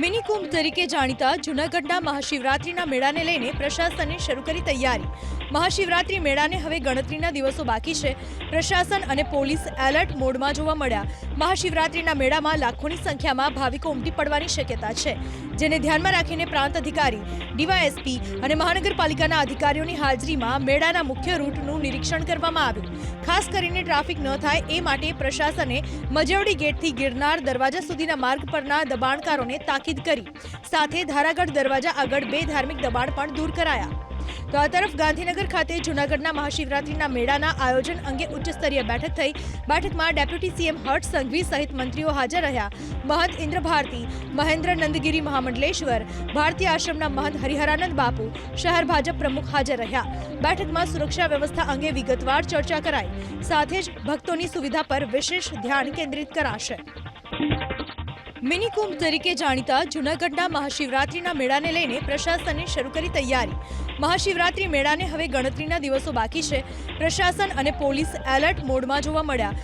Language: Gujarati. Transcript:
મિની કુંભ તરીકે જાણીતા જૂનાગઢના મહાશિવરાત્રિના મેળાને લઈને પ્રશાસને શરૂ કરી તૈયારી. મહાશિવરાત્રિ મેળાને હવે ગણતરીના દિવસો બાકી છે. પ્રશાસન અને પોલીસ એલર્ટ મોડમાં જોવા મળ્યા. મહાશિવરાત્રિના મેળામાં લાખોની સંખ્યામાં ભાવિકો ઉમટી પડવાની શક્યતા છે, જેને ધ્યાનમાં રાખીને પ્રાંત અધિકારી, ડીવાયએસપી અને મહાનગરપાલિકાના અધિકારીઓની હાજરીમાં મેળાના મુખ્ય રૂટનું નિરીક્ષણ કરવામાં આવ્યું. ખાસ કરીને ટ્રાફિક ન થાય એ માટે પ્રશાસને મજવડી ગેટથી ગિરનાર દરવાજા સુધીના માર્ગ પરના દબાણકારોને તાકીદ કરી સાથે ધારાગઢ દરવાજા આગળ બે ધાર્મિક દબાણ પણ દૂર કરાયા તો આ તરફ ગાંધીનગર ખાતે જૂનાગઢના મહાશિવરાત્રિના મેળાના આયોજન અંગે ઉચ્ચસ્તરીય બેઠક થઈ બેઠકમાં ડેપ્યુટી સીએમ હર્ષ સંઘવી સહિત મંત્રીઓ હાજર રહ્યા મહંત ઇન્દ્ર ભારતી મહેન્દ્ર નંદગીરી મહામંડલેશ્વર ભારતીય આશ્રમના મહંત હરિહરાનંદ બાપુ શહેર ભાજપ પ્રમુખ હાજર રહ્યા બેઠકમાં સુરક્ષા વ્યવસ્થા અંગે વિગતવાર ચર્ચા કરાઈ સાથે જ ભક્તોની સુવિધા પર વિશેષ ધ્યાન કેન્દ્રિત કરાશે મિની કુંભ તરીકે જાણીતા જૂનાગઢના મહાશિવરાત્રિના મેળાને લઈને પ્રશાસને શરૂ કરી તૈયારી. મહાશિવરાત્રિ મેળાને હવે ગણતરીના દિવસો બાકી છે. પ્રશાસન અને પોલીસ એલર્ટ મોડમાં જોવા મળ્યા.